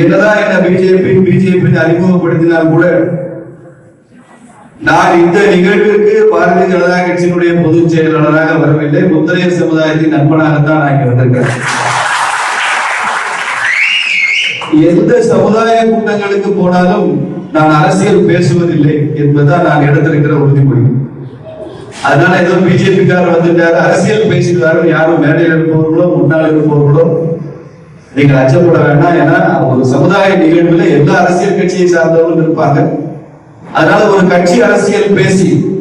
என்னதான் என்ன BJP BJP அறிமுகப்படுத்தினால் கூட நான் இந்த நிகழ்விற்கு பாரதிய ஜனதா கட்சியினுடைய பொதுச் செயலாளராக வரவில்லை. முத்தரையர் சமுதாயத்தின் நண்பனாகத்தான் நான் இங்க வந்திருக்கிறேன் எந்த சமுதாய கூட்டங்களுக்கு போனாலும் நான் அரசியல் பேசுவதில்லை என்பதுதான் நான் எடுத்திருக்கிற உறுதிமொழி. அதனால ஏதோ பிஜேபிக்காரர் வந்துட்டாரு அரசியல் பேசிட்டாரு யாரும் மேடையில் இருப்பவர்களோ முன்னால் இருப்பவர்களோ நீங்கள் அச்சப்பட வேண்டாம். ஏன்னா ஒரு சமுதாய நிகழ்வுல எல்லா அரசியல் கட்சியை சார்ந்தவர்கள் இருப்பாங்க. அதனால ஒரு கட்சி அரசியல் பேசி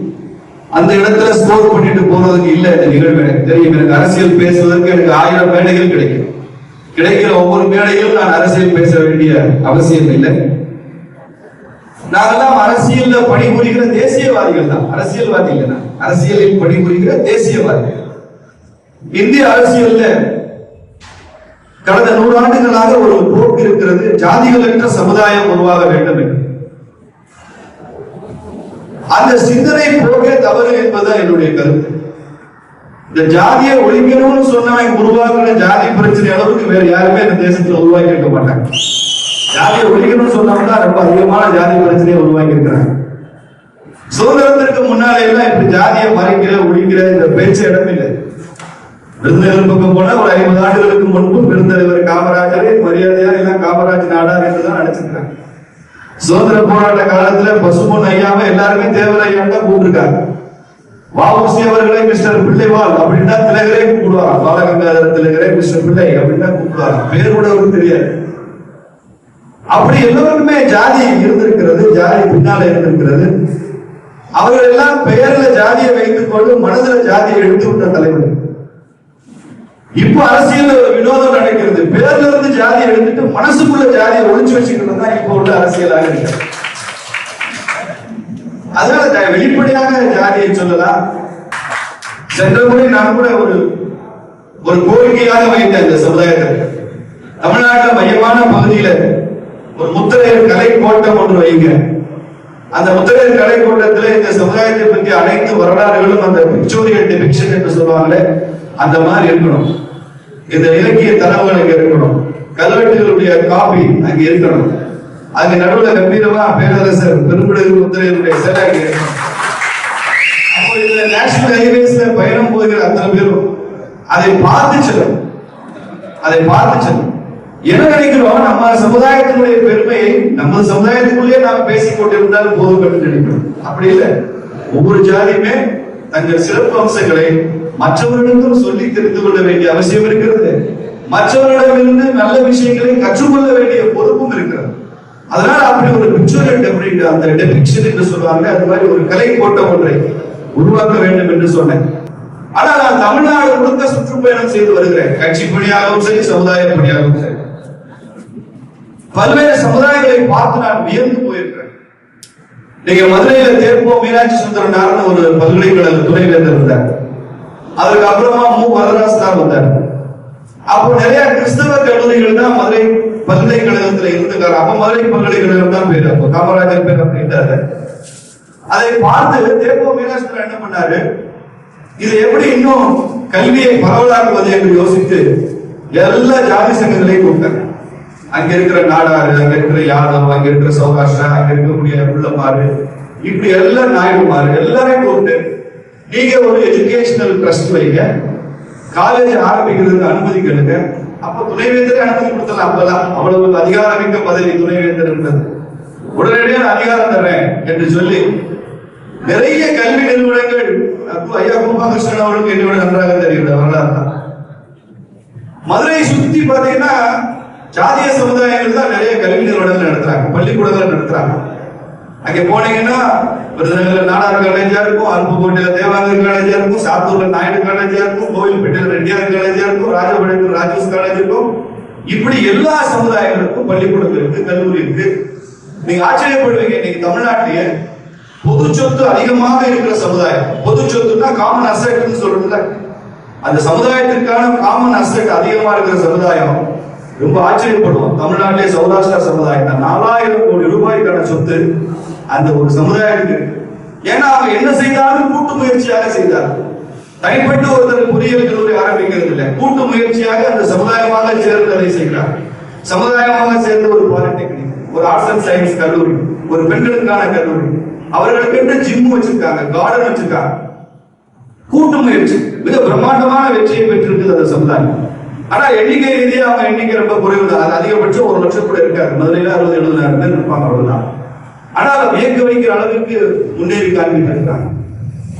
அந்த இடத்துல ஸ்கோர் பண்ணிட்டு போறதுக்கு இல்ல இந்த நிகழ்வு. எனக்கு தெரியும். எனக்கு அரசியல் பேசுவதற்கு எனக்கு ஆயிரம் மேடைகள் கிடைக்கும். கிடைக்கிற ஒவ்வொரு மேடையிலும் நான் அரசியல் பேச வேண்டிய அவசியம் இல்லை. நாங்கெல்லாம் அரசியல்ல பணிபுரிகிற தேசியவாதிகள் தான். அரசியல்வாதி இல்லை அரசியலில் பணிபுரிகிற தேசியவாதிகள். இந்திய அரசியல்ல கடந்த நூறாண்டுகளாக ஒரு போக்கு இருக்கிறது ஜாதிகளற்ற சமுதாயம் உருவாக வேண்டும் என்று. அந்த சிந்தனை போகே தவறு என்பதுதான் என்னுடைய கருத்து. இந்த ஜாதியை ஒழிக்கணும்னு சொன்னவன் உருவாக்குற ஜாதி பிரச்சனை அளவுக்கு வேற யாருமே இந்த தேசத்துல உருவாக்கி இருக்க மாட்டாங்க. ஜாதியை ஒழிக்கணும்னு சொன்னவங்க ரொம்ப அதிகமான ஜாதி பிரச்சனையை உருவாக்கி இருக்கிறாங்க சுதந்திரத்திற்கு முன்னாலே எல்லாம் இப்படி ஜாதியை மறைக்கிற ஒழிக்கிற இந்த பேச்சு இடமில்லை. விருதுநகர் பக்கம் போனா ஒரு ஐம்பது ஆண்டுகளுக்கு முன்பு விருந்தலைவர் காமராஜரை மரியாதையா எல்லாம் காமராஜ் நாடார் என்றுதான் அழைச்சிருக்காங்க. சுதந்திர போராட்ட காலத்துல பசுமொன் ஐயாம எல்லாருமே தேவர் ஐயா தான் கூப்பிட்டுருக்காங்க வாவுசி அவர்களை மிஸ்டர் பிள்ளைவால் அப்படின்னா திலகரே கூப்பிடுவாங்க பாலகங்காதர திலகரே மிஸ்டர் பிள்ளை அப்படின்னா கூப்பிடுவாங்க பேர் கூட அவருக்கு தெரியாது. அப்படி எல்லோருமே ஜாதி இருந்திருக்கிறது ஜாதி பின்னால இருந்திருக்கிறது. அவர்கள் எல்லாம் பெயர்ல ஜாதியை வைத்துக் கொண்டு மனதுல ஜாதியை எடுத்து விட்ட தலைவர். இப்ப அரசியல் வினோதம் நடக்கிறது. பேர்ல இருந்து ஜாதியை எடுத்துட்டு மனசுக்குள்ள ஜாதியை ஒழிச்சு வச்சுக்கிறது தான் இப்ப உள்ள அரசியலாக இருக்கு அதனால த- வெளிப்படையாக ஜாதியை சொல்லலாம். சென்ற முறை நான் கூட ஒரு ஒரு கோரிக்கையாக வைத்த இந்த சமுதாயத்திற்கு தமிழ்நாட்டில் மையமான பகுதியில ஒரு முத்திரையர் கலை கோட்டம் ஒன்று வைங்க அந்த முத்திரையர் கலை கோட்டத்தில் இந்த சமுதாயத்தை பற்றி அனைத்து வரலாறுகளும் அந்த பிக்சோரியல் டிபிக்ஷன் என்று சொல்லுவாங்களே அந்த மாதிரி இருக்கணும். இந்த இலக்கிய தரவுகள் அங்கே இருக்கணும் கல்வெட்டுகளுடைய காப்பி அங்க இருக்கணும். அங்க நடுவுல கம்பீரமா பேரரசர் பெரும்பிடுகு முத்திரையினுடைய சிலை அங்க இருக்கணும். அப்போ இதுல நேஷனல் ஹைவேஸ்ல பயணம் போகிற அத்தனை பேரும் அதை பார்த்து செல்லும் அதை பார்த்து செல்லும் என்ன நினைக்கிறோம்? நம்ம சமுதாயத்தினுடைய பெருமையை நம்ம சமுதாயத்துக்குள்ளேயே நாம் பேசிக் கொண்டிருந்தால் போதும் என்று நினைக்கிறோம். அப்படி இல்லை. ஒவ்வொரு ஜாதியுமே தங்கள் சிறப்பு அம்சங்களை மற்றவர்களுக்கும் சொல்லி தெரிந்து கொள்ள வேண்டிய அவசியம் இருக்கிறது. மற்றவர்களிடமிருந்து நல்ல விஷயங்களை கற்றுக்கொள்ள வேண்டிய பொறுப்பும் இருக்கிறது. அதனால அப்படி ஒரு பிக்சர் டெபிரிட் அந்த டெபிக்ஷன் என்று சொல்லுவாங்க அது மாதிரி ஒரு கலை கோட்டம் ஒன்றை உருவாக்க வேண்டும் என்று சொன்னேன். ஆனா நான் தமிழ்நாடு முழுக்க சுற்றுப்பயணம் செய்து வருகிறேன். கட்சி பணியாகவும் சரி சமுதாய பணியாகவும் சரி. பல்வேறு சமுதாயங்களை பார்த்து நான் வியந்து போயிருக்கிறேன். நீங்க மதுரையில தேர்ப்போம் மீனாட்சி சுந்தரனார்னு ஒரு பல்கலைக்கழக துணைவேந்தர் இருந்தார். அதுக்கப்புறமா மு. வரதராஜ் தான் வந்தார். அப்போ நிறைய கிறிஸ்தவ கல்லூரிகள் தான் மதுரை பல்கலைக்கழகத்துல இருந்துக்காரு. அப்ப மதுரை பல்கலைக்கழகம் தான் பேரு. அப்போ காமராஜர் பேர் அப்படின்ட்டாரு அதை பார்த்து தேவோ மீனாட்சி என்ன பண்ணாரு? இது எப்படி இன்னும் கல்வியை பரவலாக்குவது என்று யோசித்து எல்லா ஜாதி சங்கங்களையும் கூப்பிட்டாங்க அங்க இருக்கிற நாடாறு அங்க இருக்கிற யாதவ் அங்க இருக்கிற சௌராஷ்டிரா அங்க இருக்கக்கூடிய உள்ளமாறு இப்படி எல்லா நாயுடுமாறு எல்லாரையும் கூப்பிட்டு நீங்க ஒரு எஜுகேஷனல் ட்ரஸ்ட் வைங்க காலேஜ் ஆரம்பிக்கிறதுக்கு அனுமதி கேளுங்க. அப்ப துணைவேந்தரே அனுமதி கொடுத்தலாம் அப்பெல்லாம் அவ்வளவு அதிகாரமிக்க பதவி துணைவேந்தர் இருந்தது உடனடியாக அதிகாரம் தரேன் என்று சொல்லி நிறைய கல்வி நிறுவனங்கள் ஐயா கோபாலகிருஷ்ணன் அவர்களுக்கு என்னோட நன்றாக தெரியும் வரலாறு தான். மதுரையை சுத்தி பாத்தீங்கன்னா ஜாதிய சமுதாயங்கள் தான் நிறைய கல்வி நிறுவனங்கள் நடத்துறாங்க. பள்ளிக்கூடங்கள் நடத்துறாங்க. அங்க போனீங்கன்னா விருதுநகர்ல நாடார் காலேஜா இருக்கும் அருப்புக்கோட்டையில தேவாங்கர் காலேஜா இருக்கும் சாத்தூர்ல நாயுடு காலேஜா இருக்கும் கோவில்பேட்டையில ரெட்டியார் காலேஜா இருக்கும் ராஜபாளையத்தில் ராஜேஷ் காலேஜ் இருக்கும். இப்படி எல்லா சமுதாயங்களுக்கும் பள்ளிக்கூடம் இருக்கு கல்லூரி இருக்கு. நீங்க ஆச்சரியப்படுவீங்க இன்னைக்கு தமிழ்நாட்டிலேயே பொது சொத்து அதிகமாக இருக்கிற சமுதாயம். பொது சொத்துனா காமன் அசட்னு சொல்றதுல அந்த சமுதாயத்திற்கான காமன் அசெட் அதிகமா இருக்கிற சமுதாயம் ரொம்ப ஆச்சரியப்படுவோம். தமிழ்நாட்டிலே சௌராஷ்டிரா சமுதாயம் தான். நாலாயிரம் கோடி ரூபாய்க்கான சொத்து அந்த ஒரு சமுதாயத்துக்கு ஏன்னா அவங்க என்ன செய்தாலும் கூட்டு முயற்சியாக செய்தார்கள் தனிப்பட்டு ஒருத்தர் பொறியியல் கல்லூரி ஆரம்பிக்கிறது இல்லை கூட்டு முயற்சியாக அந்த சமுதாயமாக சேர்ந்து அதை செய்கிறார். சமுதாயமாக சேர்ந்த ஒரு பாலிடெக்னிக் ஒரு ஆர்ட்ஸ் அண்ட் சயின்ஸ் கல்லூரி ஒரு பெண்களுக்கான கல்லூரி. அவர்களுக்கு ஜிம் வச்சிருக்காங்க கார்டன் வச்சிருக்காங்க? கூட்டு முயற்சி. மிக பிரம்மாண்டமான வெற்றியை பெற்றிருக்குது அந்த சமுதாயம். ஆனா எண்ணிக்கை ரீதியாக அவங்க எண்ணிக்கை ரொம்ப குறைவு தான் அது அதிகபட்சம் ஒரு லட்சம் கூட இருக்காது. மதுரையில அறுபது எழுபதாயிரம் பேர் இருப்பாங்க அவ்வளவுதான். ஆனால் வியக்க வைக்கிற அளவுக்கு முன்னேறி காண்பிட்டிருக்கிறாங்க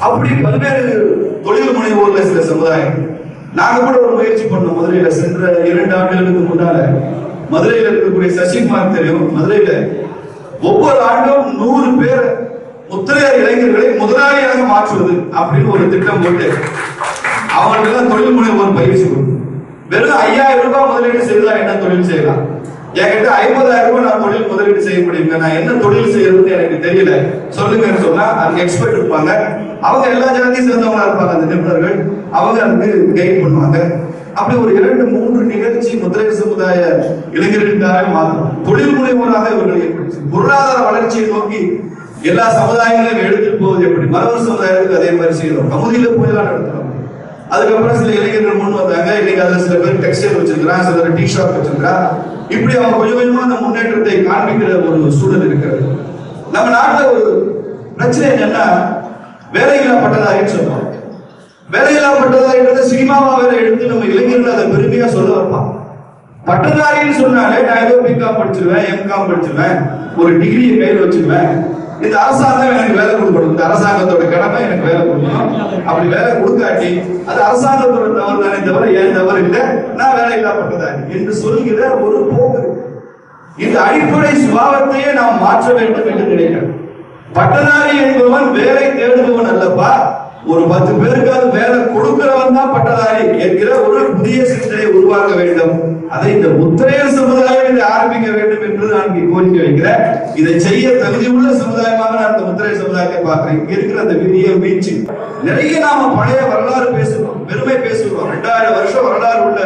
அப்படி பல்வேறு தொழில் முனைவோர்ல சில சமுதாயம் நாங்க கூட ஒரு முயற்சி பண்ணோம். மதுரையில சென்ற இரண்டு ஆண்டுகளுக்கு முன்னால மதுரையில இருக்கக்கூடிய சசிகுமார் தெரியும். மதுரையில ஒவ்வொரு ஆண்டும் நூறு பேர் முத்திரையார் இளைஞர்களை முதலாளியாக மாற்றுவது அப்படின்னு ஒரு திட்டம் போட்டு அவங்களுக்கெல்லாம் தொழில் முனைவோர் பயிற்சி கொடுக்கும் வெறும் ஐயாயிரம் ரூபாய் முதலீடு செய்தா என்ன தொழில் செய்யலாம்? என்கிட்ட ஐம்பதாயிரம் ரூபாய் நான் தொழில் முதலீடு செய்ய முடியுங்க நான் என்ன தொழில் செய்யறதுன்னு எனக்கு தெரியல. சொல்லுங்கன்னு சொன்னா அதுக்கு எக்ஸ்பர்ட் இருப்பாங்க. அவங்க எல்லா ஜாதியும் சேர்ந்தவங்களா இருப்பாங்க அந்த நிபுணர்கள் அவங்க வந்து கைட் பண்ணுவாங்க. அப்படி ஒரு இரண்டு மூன்று நிகழ்ச்சி முதலீடு சமுதாய இளைஞர்களுக்காக மாறும். தொழில் முனைவோராக இவர்களை பொருளாதார வளர்ச்சியை நோக்கி எல்லா சமுதாயங்களையும் எடுத்துட்டு போவது எப்படி? மரவர் சமுதாயத்துக்கு அதே மாதிரி செய்யணும் பகுதியில போயெல்லாம் நடத்துறோம். அதுக்கப்புறம் சில இளைஞர்கள் முன் வந்தாங்க. இன்னைக்கு அதுல சில பேர் டெக்ஸ்டைல் வச்சிருக்கிறான் சிலர் டீ ஷாப் வச்சிருக்கிறான் இப்படி அவங்க கொஞ்சம் கொஞ்சமா அந்த முன்னேற்றத்தை காண்பிக்கிற ஒரு சூழல் இருக்கிறது. நம்ம நாட்டில் ஒரு பிரச்சனை என்னன்னா வேலையில்லா பட்டதாரின்னு சொல்றோம் வேலையில்லா பட்டதாரின்றத சினிமாவா வேற எடுத்து நம்ம இளைஞர்கள் அதை பெருமையா சொல்ல வைப்பான் பட்டதாரின்னு சொன்னாலே நான் ஏதோ பிகாம் படிச்சிருவேன் எம்காம் படிச்சிருவேன் ஒரு டிகிரியை கையில் வச்சிருவேன். இந்த அரசாங்கம் எனக்கு வேலை கொடுக்கணும். இந்த அரசாங்கத்தோட கடமை எனக்கு வேலை கொடுக்கணும். அப்படி வேலை கொடுக்காட்டி அது அரசாங்கத்தோட தவறு தானே தவிர ஏன் தவறு இல்லை? நான் வேலை இல்லாப்பட்டதாரி என்று சொல்கிற ஒரு போக்கு. இந்த அடிப்படை சுபாவத்தையே நாம் மாற்ற வேண்டும் என்று நினைக்கிறேன். பட்டதாரி என்பவன் வேலை தேடுபவன் அல்லப்பா. ஒரு பத்து பேருக்காவது வேலை கொடுக்கிறவன் தான் பட்டதாரி என்கிற ஒரு புதிய சிந்தனை உருவாக்க வேண்டும். அதை இந்த முத்திரையர் சமுதாயம் இதை ஆரம்பிக்க வேண்டும் என்று நான் இங்கே கோரிக்கை வைக்கிறேன். இதை செய்ய தகுதியுள்ள சமுதாயமாக நான் இந்த முத்திரை சமுதாயத்தை பார்க்கிறேன். இங்க இருக்கிற அந்த விதிய மீட்சி. நிறைய நாம பழைய வரலாறு பேசுறோம் பெருமை பேசுகிறோம். ரெண்டாயிரம் வருஷம் வரலாறு உள்ள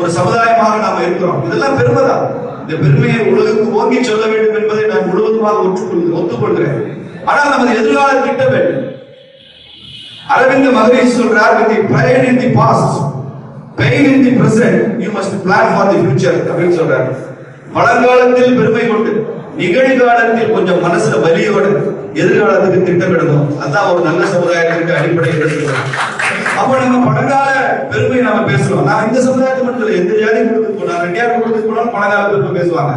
ஒரு சமுதாயமாக நாம இருக்கிறோம். இதெல்லாம் பெருமைதான். இந்த பெருமையை உலகுக்கு ஓங்கி சொல்ல வேண்டும் என்பதை நான் முழுவதுமாக ஒற்றுக்கொள்கிறேன் ஒத்துக்கொள்கிறேன். ஆனால் நமது எதிர்கால கிட்ட வேண்டும் அரவிந்த் மகரிஷ் சொல்றார் with the pain in the present you must plan for the future அப்படின்னு சொல்றார். பழங்காலத்தில் பெருமை கொண்டு நிகழ்காலத்தில் கொஞ்சம் மனசுல வலியோட எதிர்காலத்துக்கு திட்டமிடணும். அதான் ஒரு நல்ல சமுதாயத்திற்கு அடிப்படை அப்ப நம்ம பழங்கால பெருமை நாம பேசுறோம். நான் இந்த சமுதாயத்தை மட்டும் எந்த ஜாதி கொடுத்து போனா ரெண்டியார் கொடுத்து போனாலும் பழங்கால பெருமை பேசுவாங்க.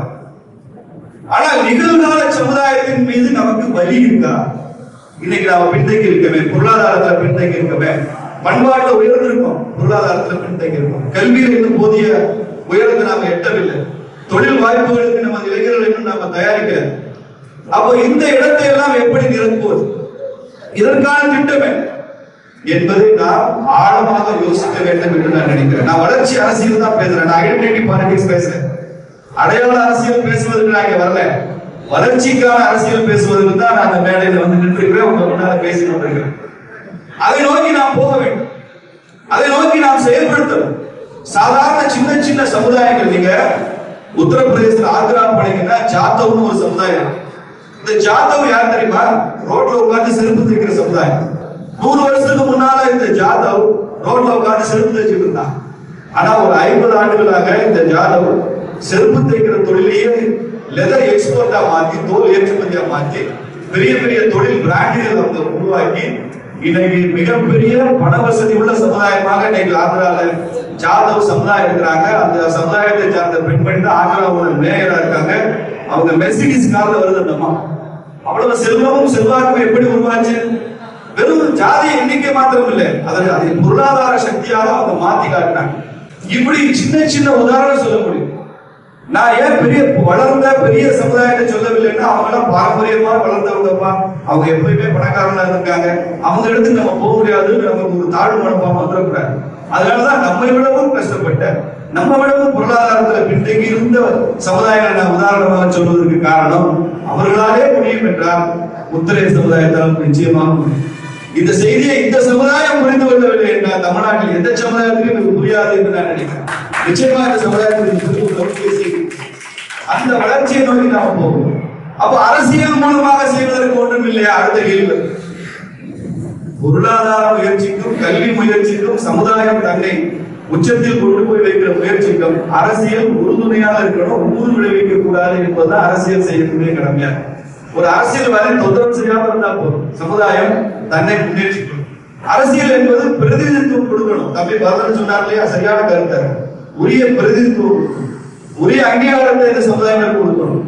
ஆனா நிகழ்கால சமுதாயத்தின் மீது நமக்கு வலி இருக்கா? இன்னைக்கு நாம பின்தங்கி இருக்கவே பொருளாதாரத்துல பின்தங்கி இருக்கவே பண்பாட்டுல உயர்ந்திருக்கோம் பொருளாதாரத்துல பின்தங்கி இருக்கோம். கல்வியில் இன்னும் போதிய உயரத்தை நாம எட்டவில்லை. தொழில் வாய்ப்புகளுக்கு நம்ம இளைஞர்கள் இன்னும் நாம தயாரிக்கல. அப்போ இந்த இடத்தை எல்லாம் எப்படி நிரப்புவது? இதற்கான திட்டமே என்பதை நாம் ஆழமாக யோசிக்க வேண்டும் என்று நான் நினைக்கிறேன். நான் வளர்ச்சி அரசியல் தான் பேசுறேன். நான் ஐடென்டிட்டி பாலிடிக்ஸ் பேசுறேன். அடையாள அரசியல் பேசுவதற்கு நான் இங்க வரல. வளர்ச்சிக்கான அரசியல் பேசுவதற்கு தான் நான் அந்த மேடையில வந்து நின்றுக்கிறேன் உங்க முன்னால பேசி கொண்டிருக்கிறேன். அதை நோக்கி நாம் போக வேண்டும். அதை நோக்கி நாம் செயல்படுத்தணும் சாதாரண சின்ன சின்ன சமுதாயங்கள் நீங்க உத்தரப்பிரதேசத்துல ஆக்ரா போனீங்கன்னா ஜாதவ்னு ஒரு சமுதாயம். இந்த ஜாதவ் யார் தெரியுமா? ரோட்ல உட்கார்ந்து செருப்பு தைக்கிற சமுதாயம். நூறு வருஷத்துக்கு முன்னால இந்த ஜாதவ் ரோட்ல உட்கார்ந்து செருப்பு தைச்சிட்டு இருந்தான். ஆனா ஒரு ஐம்பது ஆண்டுகளாக இந்த ஜாதவ் செருப்பு தைக்கிற தொழிலையே லெதர் எக்ஸ்போர்ட்டா மாத்தி தோல் ஏற்றுமதியா மாத்தி பெரிய பெரிய தொழில் பிராண்டுகள் வந்து உருவாக்கி இன்னைக்கு மிகப்பெரிய பண வசதி உள்ள சமுதாயமாக இன்னைக்கு ஆந்திரால ஜாதவ் சமுதாயம் இருக்கிறாங்க. அந்த சமுதாயத்தை சார்ந்த பெண்மணி தான் ஆந்திராவோட மேயரா இருக்காங்க. அவங்க மெர்சிடிஸ் கார்ல வருது அந்த அம்மா. அவ்வளவு செல்வமும் செல்வாக்கும் எப்படி உருவாச்சு? வெறும் ஜாதி எண்ணிக்கை மாத்திரம் இல்லை. அதை அதை பொருளாதார சக்தியாக அவங்க மாத்தி காட்டினாங்க. இப்படி சின்ன சின்ன உதாரணம் சொல்ல முடியும். நான் ஏன் பெரிய வளர்ந்த பெரிய சமுதாயத்தை சொல்லவில்லைன்னா அவங்க எல்லாம் பாரம்பரியமா வளர்ந்தவங்கப்பா. அவங்க எப்பயுமே பணக்காரங்களா இருக்காங்க அவங்க இடத்துக்கு நம்ம போக முடியாதுன்னு நமக்கு ஒரு தாழ்வு மனப்பாம வந்துடக்கூடாது. அதனாலதான் நம்மை விடவும் கஷ்டப்பட்ட நம்ம விடவும் பொருளாதாரத்துல பின்தங்கி இருந்த சமுதாயங்களை நான் உதாரணமாக சொல்வதற்கு காரணம் அவர்களாலே முடியும் என்றால் முத்திரை சமுதாயத்தால் நிச்சயமாக முடியும். இந்த செய்தியை இந்த சமுதாயம் புரிந்து கொள்ளவில்லை என்றால் தமிழ்நாட்டில் எந்த சமுதாயத்திலும் இது புரியாது என்று நான் நினைக்கிறேன். நிச்சயமா இந்த சமுதாயத்தில் புரிந்து கொள்ள செய்தி. அந்த வளர்ச்சியை நோக்கி நாம போகும் அப்ப அரசியல் மூலமாக செய்வதற்கு ஒன்றும் இல்லையா? அடுத்த கேள்வி. பொருளாதார முயற்சிக்கும் கல்வி முயற்சிக்கும் சமுதாயம் தன்னை உச்சத்தில் கொண்டு போய் வைக்கிற முயற்சிக்கும் அரசியல் உறுதுணையாக இருக்கணும் ஊர் விளைவிக்க கூடாது என்பதுதான் அரசியல் செய்யக்கூடிய கடமையா? ஒரு அரசியல்வாதி தொந்தரவு செய்யாம இருந்தா போதும். சமுதாயம் தன்னை முன்னேற்றிக்கணும் அரசியல் என்பது பிரதிநிதித்துவம் கொடுக்கணும். தம்பி பரதன் சொன்னார் இல்லையா? சரியான கருத்தர் உரிய பிரதிநிதித்துவம் கொடுக்கணும். உரிய அங்கீகாரத்தை இந்த சமுதாயம் கொடுக்கணும்.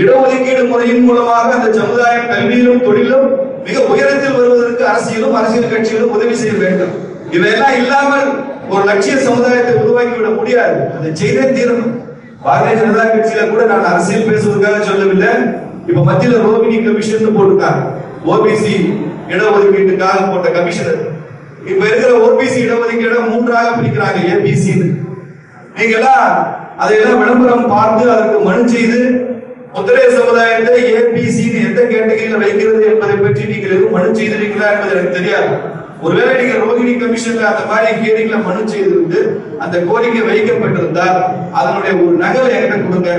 இடஒதுக்கீடு முறையின் மூலமாக அந்த சமுதாயம் கல்வியிலும் தொழிலும் மிக உயரத்தில் வருவதற்கு அரசியலும் அரசியல் கட்சிகளும் உதவி செய்ய வேண்டும். இவையெல்லாம் இல்லாமல் ஒரு லட்சிய சமுதாயத்தை உருவாக்கி விட முடியாது. அதை செய்தே தீரணும். பாரதிய ஜனதா கட்சியில கூட நான் அரசியல் பேசுவதற்காக சொல்லவில்லை. இப்ப மத்தியில ரோபினி கமிஷன் போட்டிருக்காங்க. ஓபிசி இடஒதுக்கீட்டுக்காக போட்ட கமிஷன் இப்ப இருக்கிற ஓபிசி இடஒதுக்கீடு மூன்றாக பிரிக்கிறாங்க ஏபிசின்னு நீங்க எல்லாம் அதையெல்லாம் விளம்பரம் பார்த்து அதற்கு மனு செய்து முத்திரை சமுதாயத்தை ஏபிசி எந்த கேட்டகரியில் வைக்கிறது என்பதை பற்றி நீங்கள் எதுவும் மனு செய்திருக்கீங்களா என்பது எனக்கு தெரியாது. ஒருவேளை நீங்க ரோகிணி கமிஷன்ல அந்த மாதிரி ஹியரிங்ல மனு செய்திருந்து அந்த கோரிக்கை வைக்கப்பட்டிருந்தால் அதனுடைய ஒரு நகலை என்கிட்ட கொடுங்க.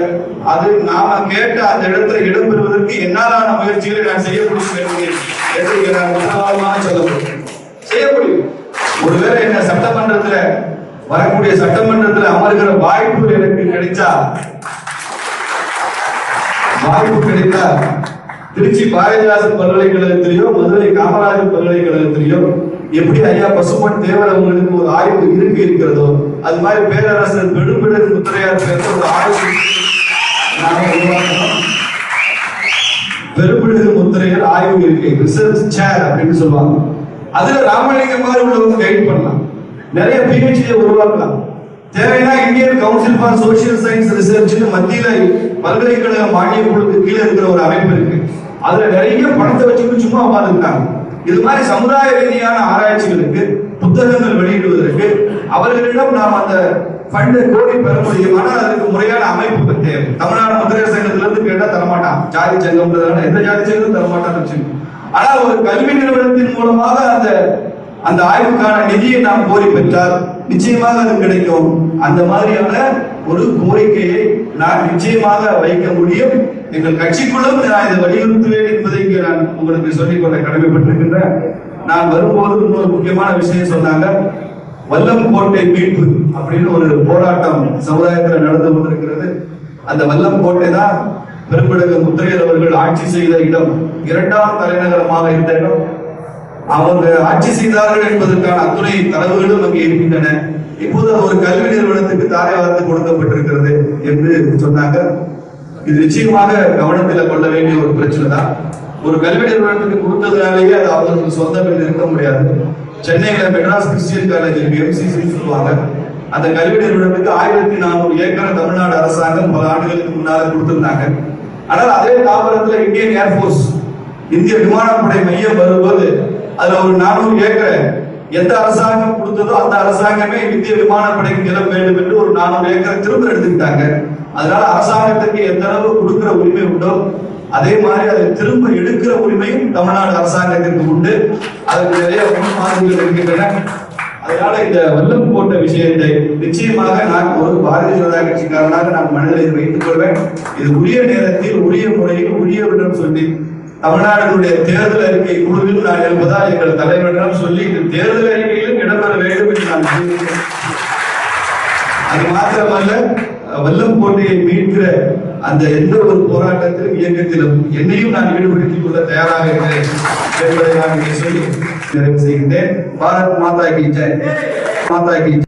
அது நாம கேட்ட அந்த இடத்துல இடம்பெறுவதற்கு என்னாலான முயற்சிகளை நான் செய்ய முடியும் என்று என்று சொல்ல முடியும். செய்ய முடியும். ஒருவேளை என்ன சட்டமன்றத்துல வரக்கூடிய சட்டமன்றத்தில் அமர்கிற வாய்ப்பு எனக்கு கிடைச்சா வாய்ப்பு கிடைத்தா திருச்சி பாரதிதாசன் பல்கலைக்கழகத்திலேயோ மதுரை காமராஜர் பல்கலைக்கழகத்திலேயோ எப்படி ஐயா பசுமன் தேவர் அவங்களுக்கு ஒரு ஆய்வு இருக்கு இருக்கிறதோ அது மாதிரி பேரரசர் பெரும்பிடர் முத்திரையார் பேர்ல ஒரு ஆய்வு நாங்க உருவாக்கணும். முத்திரையர் ஆய்வு இருக்கு ரிசர்ச் சேர் அப்படின்னு சொல்லுவாங்க. அதுல ராமலிங்கம் மாதிரி உள்ளவங்க கைட் பண்ணலாம். நிறைய பிஹெச்டி உருவாக்கலாம். தேவைன்னா Indian council for social science ரிசர்ச்னு மத்தியில பல்கலைக்கழக மானிய குழுக்கு கீழே இருக்கிற ஒரு அமைப்பு இருக்கு. அதுல நிறைய பணத்தை வச்சுட்டு சும்மா உட்கார்ந்துருக்காங்க இது மாதிரி சமுதாய ரீதியான ஆராய்ச்சிகளுக்கு புத்தகங்கள் வெளியிடுவதற்கு அவர்களிடம் நாம் அந்த ஃபண்டை கோரி பெற முடியும். ஆனால் அதுக்கு முறையான அமைப்பு தேவை. தமிழ்நாடு முதிரை சங்கத்திலிருந்து கேட்டால் தரமாட்டான் ஜாதி சங்கம்ன்றதால எந்த ஜாதி சங்கம் தரமாட்டான்னு வச்சுக்கோங்க. ஆனால் ஒரு கல்வி நிறுவனத்தின் மூலமாக அந்த அந்த ஆய்வுக்கான நிதியை நாம் கோரி பெற்றால் நிச்சயமாக அது கிடைக்கும். அந்த மாதிரியான ஒரு கோரிக்கையை நான் நிச்சயமாக வைக்க முடியும். எங்கள் கட்சிக்குள்ளும் நான் இதை வலியுறுத்துவேன் என்பதை இங்கே நான் உங்களுக்கு சொல்லிக்கொள்ள கடமைப்பட்டிருக்கின்றேன் நான் வரும்போது இன்னொரு முக்கியமான விஷயம் சொன்னாங்க. வல்லம் கோட்டை மீட்பு அப்படின்னு ஒரு போராட்டம் சமுதாயத்தில் நடந்து கொண்டிருக்கிறது. அந்த வல்லம் கோட்டை தான் பெரும்பிடகு முத்திரையர் அவர்கள் ஆட்சி செய்த இடம். இரண்டாம் தலைநகரமாக இருந்த இடம். அவங்க ஆட்சி செய்தார்கள் என்பதற்கான அத்துணை தரவுகளும் அங்கே இருக்கின்றன. இப்போது அவர் ஒரு கல்வி நிறுவனத்துக்கு தாரை வார்த்து கொடுக்கப்பட்டிருக்கிறது என்று சொன்னாங்க. இது நிச்சயமாக கவனத்தில் கொள்ள வேண்டிய ஒரு பிரச்சனை தான். ஒரு கல்வி நிறுவனத்துக்கு கொடுத்ததுனாலேயே அது அவர்களுக்கு சொந்தம் என்று இருக்க முடியாது. சென்னையில மெட்ராஸ் கிறிஸ்டியன் காலேஜ் எம்சிசி சொல்லுவாங்க. அந்த கல்வி நிறுவனத்துக்கு ஆயிரத்தி நானூறு ஏக்கர் தமிழ்நாடு அரசாங்கம் பல ஆண்டுகளுக்கு முன்னால கொடுத்திருந்தாங்க. ஆனால் அதே தாபரத்துல இந்தியன் ஏர்போர்ஸ் இந்திய விமானப்படை மையம் வரும்போது அதுல ஒரு நானூறு ஏக்கரை எந்த அரசாங்கம் கொடுத்ததோ அந்த அரசாங்கமே இந்திய விமானப்படைக்கு நிலம் வேண்டும் என்று ஒரு நானூறு ஏக்கரை திரும்ப எடுத்துக்கிட்டாங்க. அதனால அரசாங்கத்துக்கு எந்த அளவு கொடுக்கிற உரிமை உண்டோ அதே மாதிரி அதை திரும்ப எடுக்கிற உரிமையும் தமிழ்நாடு அரசாங்கத்திற்கு உண்டு. அதுக்கு நிறைய முன்மாதிரிகள் இருக்கின்றன. அதனால இந்த வெள்ளம் போட்ட விஷயத்தை நிச்சயமாக நான் ஒரு பாரதிய ஜனதா கட்சிக்காரனாக நான் மனதில் வைத்துக் கொள்வேன். இது உரிய நேரத்தில் உரிய முறையில் உரியவரிடம் சொல்லி தமிழ்நாடுகளுடைய தேர்தல் அறிக்கை குழுவில் நான் இருப்பதால் எங்கள் தலைவரிடம் சொல்லி இந்த தேர்தல் அறிக்கையிலும் இடம்பெற வேண்டும் என்று நான் அது மாத்திரமல்ல வல்லம் கோட்டையை மீட்கிற அந்த எந்த ஒரு போராட்டத்திலும் இயக்கத்திலும் என்னையும் நான் ஈடுபடுத்திக் கொள்ள தயாராக இருக்கிறேன் என்பதை நான் இங்கே சொல்லி நிறைவு செய்கின்றேன். பாரத் மாதா கீச்சை மாதா கீச்சை